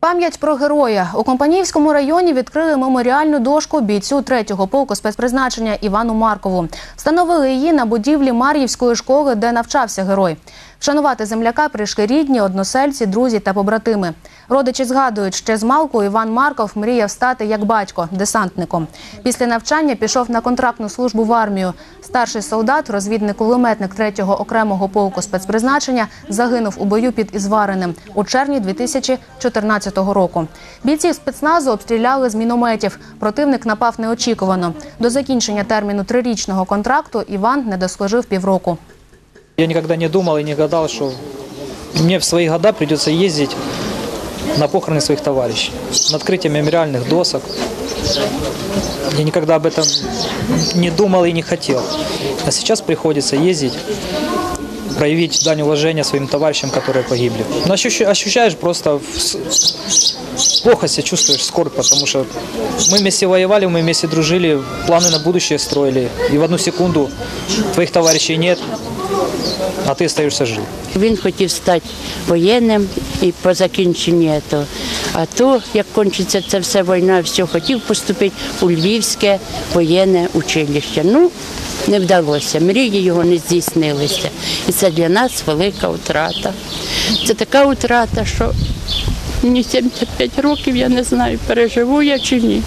Пам'ять про героя у Компанівському районі відкрили меморіальну дошку бійцю 3-го полку спецпризначення Івану Маркову. Встановили її на будівлі Мар'ївської школи, де навчався герой. Вшанувати земляка прийшли рідні, односельці, друзі та побратими. Родичі згадують, ще з малку Іван Марков мріяв стати як батько, десантником. Після навчання пішов на контрактну службу в армію. Старший солдат, розвідник-кулеметник 3-го окремого полку спецпризначення, загинув у бою під Ізвареним у червні 2014 року. Бійці спецназу обстріляли з мінометів. Противник напав неочікувано. До закінчення терміну трирічного контракту Іван не дослужив півроку. Я никогда не думал и не гадал, что мне в свои года придется ездить на похороны своих товарищей, на открытие мемориальных досок. Я никогда об этом не думал и не хотел. А сейчас приходится ездить, проявить дань уважения своим товарищам, которые погибли. Но ощущ- ощущаешь просто плохо себя чувствуешь, скорбь, потому что мы вместе воевали, мы вместе дружили, планы на будущее строили. И в одну секунду твоих товарищей нет, а ти остаєшся жив. Він хотів стати воєнним і по закінченні того. А то, як кончиться це все війна, все хотів поступити у Львівське воєнне училище. Ну, не вдалося, мрії його не здійснилися. І це для нас велика втрата. Це така втрата, що мені 75 років, я не знаю, переживу я чи ні.